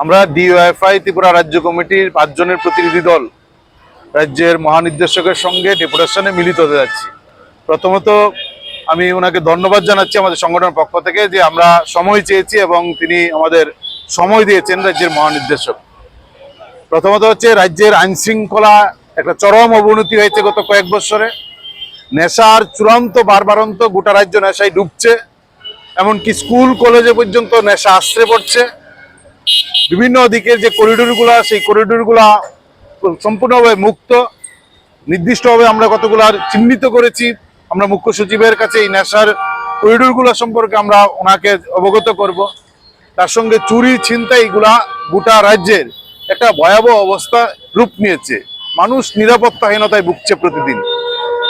আমরা ডিওএফআই ত্রিপুরা রাজ্য কমিটির পাঁচজনের প্রতিনিধি দল, রাজ্যের মহানির্দেশকের সঙ্গে ডেপুটেশনে মিলিত হতে যাচ্ছি। প্রথমত, আমি ওনাকে ধন্যবাদ জানাচ্ছি আমাদের সংগঠনের পক্ষ থেকে যে আমরা সময় চেয়েছি এবং তিনি আমাদের সময় দিয়েছেন রাজ্যের মহানির্দেশক। প্রথমত হচ্ছে, রাজ্যের আইন শৃঙ্খলা একটা চরম অবনতি হয়েছে গত কয়েক বছরে। নেশার চূড়ান্ত বারবারন্ত গোটা রাজ্য নেশায় ডুবছে, এমনকি স্কুল, কলেজে পর্যন্ত নেশা আশ্রে পড়ছে। বিভিন্ন দিকের যে করিডোরগুলা, সেই করিডোরগুলা সম্পূর্ণভাবে মুক্ত। নির্দিষ্টভাবে আমরা কতগুলা চিহ্নিত করেছি, আমরা মুখ্য সচিবের কাছে এই নেশার করিডোরগুলো সম্পর্কে আমরা ওনাকে অবগত করব। তার সঙ্গে চুরি, ছিনতাই এগুলা গোটা রাজ্যের একটা ভয়াবহ অবস্থা রূপ নিয়েছে। মানুষ নিরাপত্তাহীনতায় ভুগছে প্রতিদিন।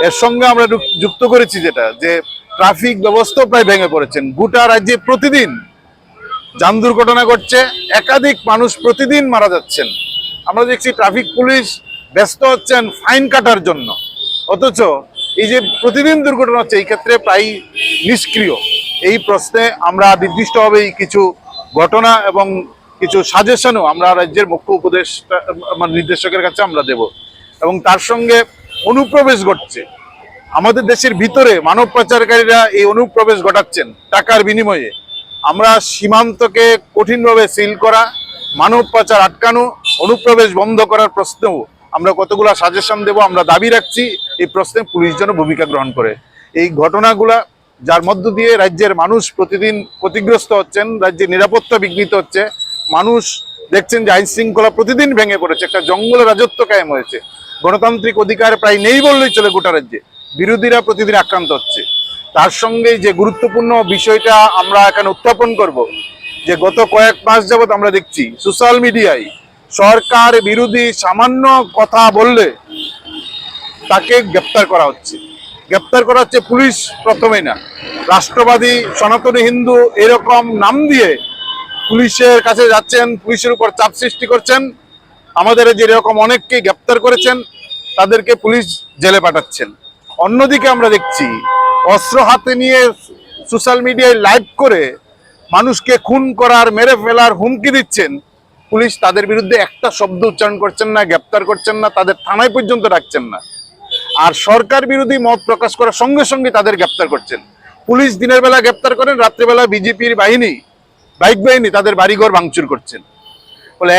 এর সঙ্গে আমরা যুক্ত করেছি যেটা, যে ট্রাফিক ব্যবস্থা প্রায় ভেঙে পড়েছেন। গোটা রাজ্যে প্রতিদিন যান দুর্ঘটনা ঘটছে, একাধিক মানুষ প্রতিদিন মারা যাচ্ছেন। আমরা দেখছি ট্রাফিক পুলিশ ব্যস্ত হচ্ছেন ফাইন কাটার জন্য। অথচ এই যে প্রতিদিন দুর্ঘটনা হচ্ছে, এই ক্ষেত্রে প্রায় নিষ্ক্রিয়। এই প্রশ্নে আমরা নির্দিষ্টভাবে এই কিছু ঘটনা এবং কিছু সাজেশনও আমরা রাজ্যের মুখ্য উপদেশ নির্দেশকের কাছে আমরা দেব। এবং তার সঙ্গে অনুপ্রবেশ ঘটছে। আমাদের দেশের ভিতরে মানব পাচারকারীরা এই অনুপ্রবেশ ঘটাচ্ছেন টাকার বিনিময়ে। আমরা সীমান্তকে কঠিনভাবে সিল করা, মানব পাচার আটকানো, অনুপ্রবেশ বন্ধ করার প্রশ্নেও আমরা কতগুলো সাজেশন দেব আমরা দাবি রাখছি। এই প্রশ্নে পুলিশ যেন ভূমিকা গ্রহণ করে। এই ঘটনাগুলা যার মধ্য দিয়ে রাজ্যের মানুষ প্রতিদিন ক্ষতিগ্রস্ত হচ্ছেন, রাজ্যের নিরাপত্তা বিঘ্নিত হচ্ছে। মানুষ দেখছেন যে আইন শৃঙ্খলা প্রতিদিন ভেঙে পড়েছে, একটা জঙ্গলে রাজত্ব কায়েম হয়েছে। গণতান্ত্রিক অধিকার প্রায় নেই বললেই চলে গোটা রাজ্যে। বিরোধীরা প্রতিদিন আক্রান্ত হচ্ছে। তার সঙ্গে যে গুরুত্বপূর্ণ বিষয়টা আমরা এখানে উত্থাপন করব, যে গত কয়েক মাস যাবৎ আমরা দেখছি সোশ্যাল মিডিয়ায় সরকার বিরোধী সামান্য কথা বললে তাকে গ্রেপ্তার করা হচ্ছে। গ্রেপ্তার করা হচ্ছে পুলিশ প্রথমেই না। রাষ্ট্রবাদী, সনাতনী হিন্দু এরকম নাম দিয়ে পুলিশের কাছে যাচ্ছেন, পুলিশের উপর চাপ সৃষ্টি করছেন। আমাদের যেরকম অনেককে গ্রেপ্তার করেছেন, তাদেরকে পুলিশ জেলে পাঠাচ্ছেন। অন্যদিকে আমরা দেখছি, অস্ত্র হাতে নিয়ে সোশ্যাল মিডিয়ায় লাইভ করে মানুষকে খুন করার, মেরে ফেলার হুমকি দিচ্ছেন। পুলিশ তাদের বিরুদ্ধে একটা শব্দ উচ্চারণ করছেন না, গ্রেপ্তার করছেন না, তাদের থানায় পর্যন্ত রাখছেন না। আর সরকার বিরোধী মত প্রকাশ করার সঙ্গে সঙ্গে তাদের গ্রেপ্তার করছেন। পুলিশ দিনের বেলা গ্রেপ্তার করেন, রাত্রেবেলা বিজেপির বাহিনী বাইক বাহিনী তাদের বাড়িঘর ভাঙচুর করছেন। বলে,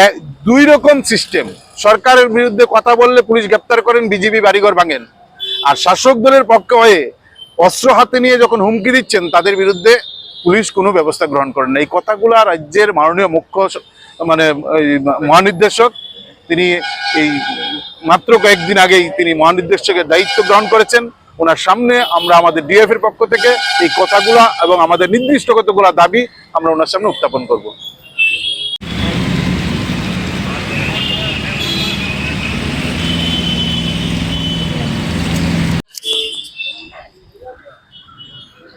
দুই রকম সিস্টেম। সরকারের বিরুদ্ধে কথা বললে পুলিশ গ্রেপ্তার করেন বিজেপি বাড়িঘর ভাঙেন। আর শাসক দলের পক্ষে হয়ে অস্ত্র হাতে নিয়ে যখন হুমকি দিচ্ছেন, তাদের বিরুদ্ধে পুলিশ কোনো ব্যবস্থা গ্রহণ করেন না। এই কথাগুলো রাজ্যের মাননীয় মুখ্য মানে মহানির্দেশক, তিনি এই মাত্র কয়েকদিন আগেই তিনি মহানির্দেশকের দায়িত্ব গ্রহণ করেছেন। ওনার সামনে আমরা আমাদের ডিএফ এর পক্ষ থেকে এই কথাগুলা এবং আমাদের নির্দিষ্ট কতগুলা দাবি আমরা ওনার সামনে উত্থাপন করব।